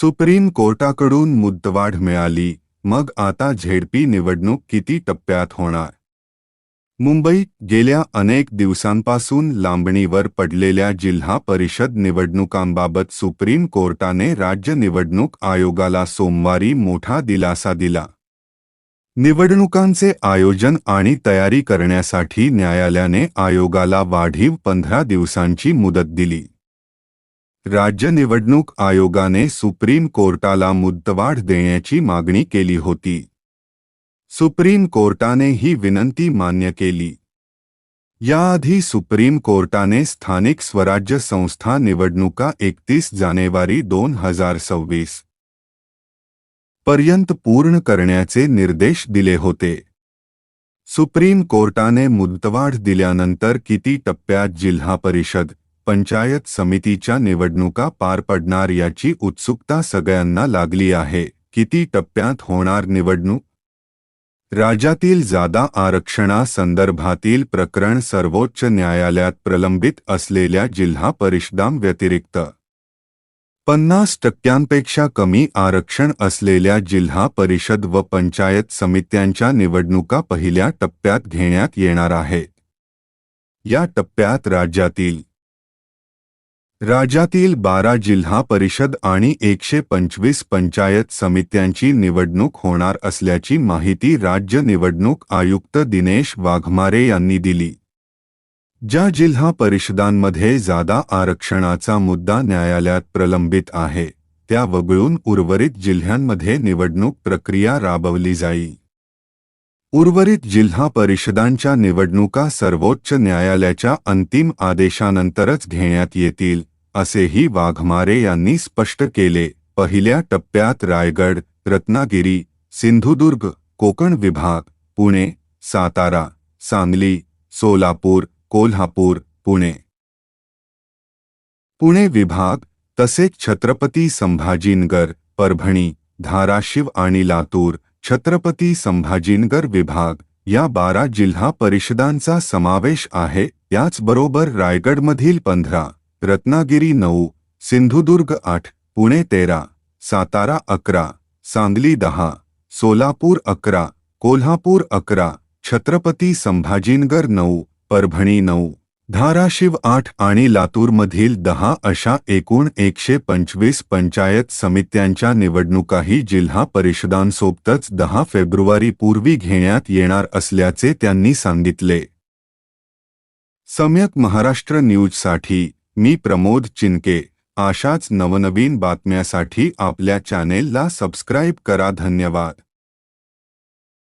Supreme कोर्टाकडून मुद्दवाढ मिळाली. मग आता झेडपी निवडणूक किती टप्प्यात होणार? मुंबईत गेल्या अनेक दिवसांपासून लांबणीवर पडलेल्या जिल्हा परिषद निवडणुकांबाबत सुप्रीम कोर्टाने राज्य निवडणूक आयोगाला सोमवारी मोठा दिलासा दिला. निवडणुकांचे आयोजन आणि तयारी करण्यासाठी न्यायालयाने आयोगाला वाढीव पंधरा दिवसांची मुदत दिली. राज्य निवडणूक आयोगाने सुप्रीम कोर्टाला मुद्दवाढ देण्याची मागणी केली होती. सुप्रीम कोर्टाने ही विनंती मान्य केली. याआधी सुप्रीम कोर्टाने स्थानिक स्वराज्य संस्था निवडणुका एकतीस जानेवारी दोन हज़ार सव्वीस पर्यंत पूर्ण करण्याचे निर्देश दिले होते. सुप्रीम कोर्टाने मुदतवाढ दिल्यानंतर किती टप्प्यात जिल्हा परिषद पंचायत समितीच्या निवडणुका पार पडणार याची उत्सुकता सगळ्यांना लागली आहे. किती टप्प्यात होणार निवडणूक? राज्यातील जादा आरक्षणासंदर्भातील प्रकरण सर्वोच्च न्यायालयात प्रलंबित असलेल्या जिल्हा परिषदांव्यतिरिक्त पन्नास टक्क्यांपेक्षा कमी आरक्षण असलेल्या जिल्हा परिषद व पंचायत समित्यांच्या निवडणुका पहिल्या टप्प्यात घेण्यात येणार आहेत या टप्प्यात राज्यातील राज्यातील बारा जिल्हा परिषद आणि एकशे पंचवीस पंचायत समित्यांची निवडणूक होणार असल्याची माहिती राज्य निवडणूक आयुक्त दिनेश वाघमारे यांनी दिली. ज्या जिल्हा परिषदांमध्ये जादा आरक्षणाचा मुद्दा न्यायालयात प्रलंबित आहे त्या वगळून उर्वरित जिल्ह्यांमध्ये निवडणूक प्रक्रिया राबवली जाईल. उर्वरित जिल्हा परिषदांच्या निवडणुका सर्वोच्च न्यायालयाच्या अंतिम आदेशानंतरच घेण्यात येतील असेही वाघमारे यांनी स्पष्ट केले. पहिल्या टप्प्यात रायगड रत्नागिरी सिंधुदुर्ग कोकण विभाग पुणे सातारा सांगली सोलापूर कोल्हापूर पुणे. पुणे विभाग तसेच छत्रपती संभाजीनगर परभणी धाराशिव आणि लातूर छत्रपती संभाजीनगर विभाग या बारा जिल्हा परिषदांचा समावेश आहे. याचबरोबर रायगडमधील पंधरा रत्नागिरी नऊ सिंधुदुर्ग आठ पुणे तेरा सातारा अकरा सांगली दहा सोलापूर अकरा कोल्हापूर अकरा छत्रपती संभाजीनगर नऊ परभणी नऊ धाराशिव आठ आणि लातूरमधील दहा अशा एकूण एकशे पंचवीस पंचायत समित्यांच्या निवडणुकाही जिल्हा परिषदांसोबतच दहा फेब्रुवारी पूर्वी घेण्यात येणार असल्याचे त्यांनी सांगितले. सम्यक महाराष्ट्र न्यूजसाठी मी प्रमोद चिनके अशाच नवनवीन बातम्यासाठी आपल्या चॅनेलला सबस्क्राईब करा धन्यवाद.